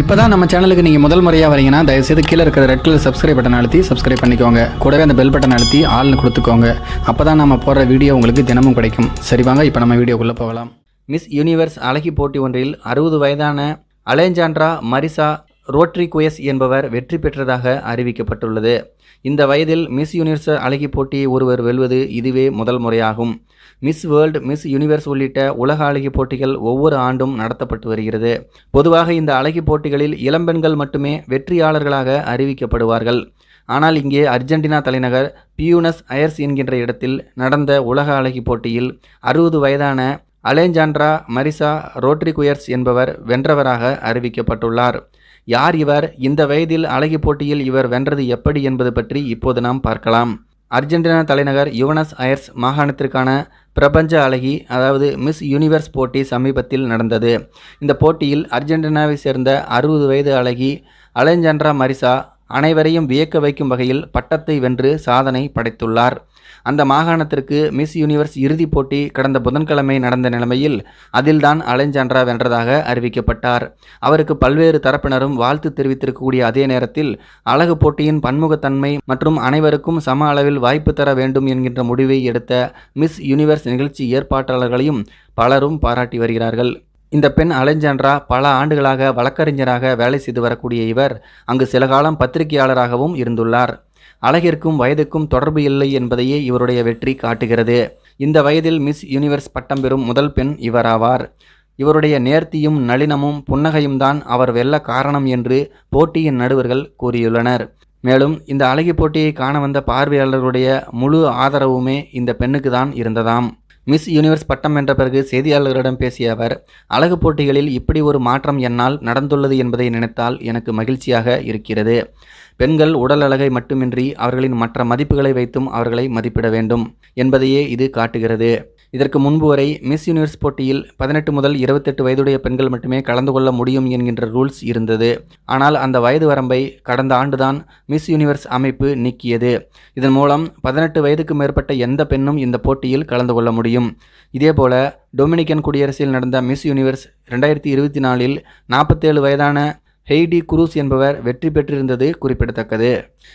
இப்போ தான் நம்ம சேனலுக்கு நீங்கள் முதல் முறையாக வரீங்கன்னா தயவுசெய்து கீழே இருக்கிற ரெட் கலர் சப்ஸ்கிரைப் பட்டன் அழுத்தி சப்ஸ்கிரைப் பண்ணிக்கோங்க. கூடவே அந்த பெல் பட்டன் அழுத்தி ஆள்னு கொடுத்துக்கோங்க. அப்போ தான் நம்ம போடுற வீடியோ உங்களுக்கு தினமும் கிடைக்கும். சரி வாங்க இப்போ நம்ம வீடியோக்குள்ளே போகலாம். மிஸ் யூனிவர்ஸ் அழகி போட்டி ஒன்றில் அறுபது வயதான அலேஞ்சாண்ட்ரா மரிசா ரோட்ரி குயஸ் என்பவர் வெற்றி பெற்றதாக அறிவிக்கப்பட்டுள்ளது. இந்த வயதில் மிஸ் யூனிவர்ஸ் அழகி போட்டியை ஒருவர் வெல்வது இதுவே முதல் முறையாகும். மிஸ் வேர்ல்டு மிஸ் யூனிவர்ஸ் உள்ளிட்ட உலக அழகி போட்டிகள் ஒவ்வொரு ஆண்டும் நடத்தப்பட்டு வருகிறது. பொதுவாக இந்த அழகி போட்டிகளில் இளம்பெண்கள் மட்டுமே வெற்றியாளர்களாக அறிவிக்கப்படுவார்கள். ஆனால் இங்கே அர்ஜென்டினா தலைநகர் பியூனஸ் அயர்ஸ் என்கின்ற இடத்தில் நடந்த உலக அழகி போட்டியில் அறுபது வயதான அலேஞ்சாண்ட்ரா மரிசா ரோட்ரிகுயர்ஸ் என்பவர் வென்றவராக அறிவிக்கப்பட்டுள்ளார். யார் இவர்? இந்த வயதில் அழகி போட்டியில் இவர் வென்றது எப்படி என்பது பற்றி இப்போது நாம் பார்க்கலாம். அர்ஜென்டினா தலைநகர் யுவனஸ் அயர்ஸ் மாகாணத்திற்கான பிரபஞ்ச அழகி அதாவது மிஸ் யூனிவர்ஸ் போட்டி சமீபத்தில் நடந்தது. இந்த போட்டியில் அர்ஜென்டினாவை சேர்ந்த அறுபது வயது அழகி அலெஞ்சாண்ட்ரா மரிசா அனைவரையும் வியக்க வைக்கும் வகையில் பட்டத்தை வென்று சாதனை படைத்துள்ளார். அந்த மாகாணத்திற்கு மிஸ் யூனிவர்ஸ் இறுதிப் போட்டி கடந்த புதன்கிழமை நடந்த நிலைமையில் அதில்தான் அலெஞ்சாண்ட்ரா வென்றதாக அறிவிக்கப்பட்டார். அவருக்கு பல்வேறு தரப்பினரும் வாழ்த்து தெரிவித்திருக்கக்கூடிய அதே நேரத்தில் அழகு போட்டியின் பன்முகத்தன்மை மற்றும் அனைவருக்கும் சம அளவில் வாய்ப்பு தர வேண்டும் என்கின்ற முடிவை எடுத்த மிஸ் யூனிவர்ஸ் நிகழ்ச்சி ஏற்பாட்டாளர்களையும் பலரும் பாராட்டி வருகிறார்கள். இந்த பெண் அலெஞ்சாண்ட்ரா பல ஆண்டுகளாக வழக்கறிஞராக வேலை செய்து வரக்கூடிய இவர் அங்கு சில காலம் பத்திரிகையாளராகவும் இருந்துள்ளார். அழகிற்கும் வயதுக்கும் தொடர்பு இல்லை என்பதையே இவருடைய வெற்றி காட்டுகிறது. இந்த வயதில் மிஸ் யூனிவர்ஸ் பட்டம் பெறும் முதல் பெண் இவராவார் இவருடைய நேர்த்தியும் நளினமும் புன்னகையும் தான் அவர் வெல்ல காரணம் என்று போட்டியின் நடுவர்கள் கூறியுள்ளனர். மேலும் இந்த அழகி போட்டியை காண வந்த பார்வையாளர்களுடைய முழு ஆதரவுமே இந்த பெண்ணுக்கு தான் இருந்ததாம். மிஸ் யூனிவர்ஸ் பட்டம் வென்ற பிறகு செய்தியாளர்களிடம் பேசிய அவர் அழகு போட்டிகளில் இப்படி ஒரு மாற்றம் என்னால் நடந்துள்ளது என்பதை நினைத்தால் எனக்கு மகிழ்ச்சியாக இருக்கிறது. பெண்கள் உடல் அழகை மட்டுமின்றி அவர்களின் மற்ற மதிப்புகளை வைத்தும் அவர்களை மதிப்பிட வேண்டும் என்பதையே இது காட்டுகிறது. இதற்கு முன்பு வரை மிஸ் யூனிவர்ஸ் போட்டியில் பதினெட்டு முதல் இருபத்தெட்டு வயதுடைய பெண்கள் மட்டுமே கலந்து கொள்ள முடியும் என்கின்ற ரூல்ஸ் இருந்தது. ஆனால் அந்த வயது வரம்பை கடந்த ஆண்டுதான் மிஸ் யூனிவர்ஸ் அமைப்பு நீக்கியது. இதன் மூலம் பதினெட்டு வயதுக்கு மேற்பட்ட எந்த பெண்ணும் இந்த போட்டியில் கலந்து கொள்ள முடியும்? இதேபோல டொமினிக்கன் குடியரசில் நடந்த மிஸ் யூனிவர்ஸ் ரெண்டாயிரத்தி இருபத்தி நாலில் நாற்பத்தேழு வயதான ஹெய்டி குரூஸ் என்பவர் வெற்றி பெற்றிருந்தது குறிப்பிடத்தக்கது.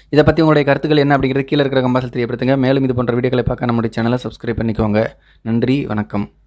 இதை பற்றி உங்களுடைய கருத்துக்கள் என்ன அப்படிங்கிறது கீழே இருக்கிற கம்பாசல் தெரியப்படுத்துங்க. மேலும் இது போன்ற வீடியோக்களை பார்க்க நம்முடைய சேனலை சப்ஸ்கிரைப் பண்ணிக்கோங்க. நன்றி வணக்கம்.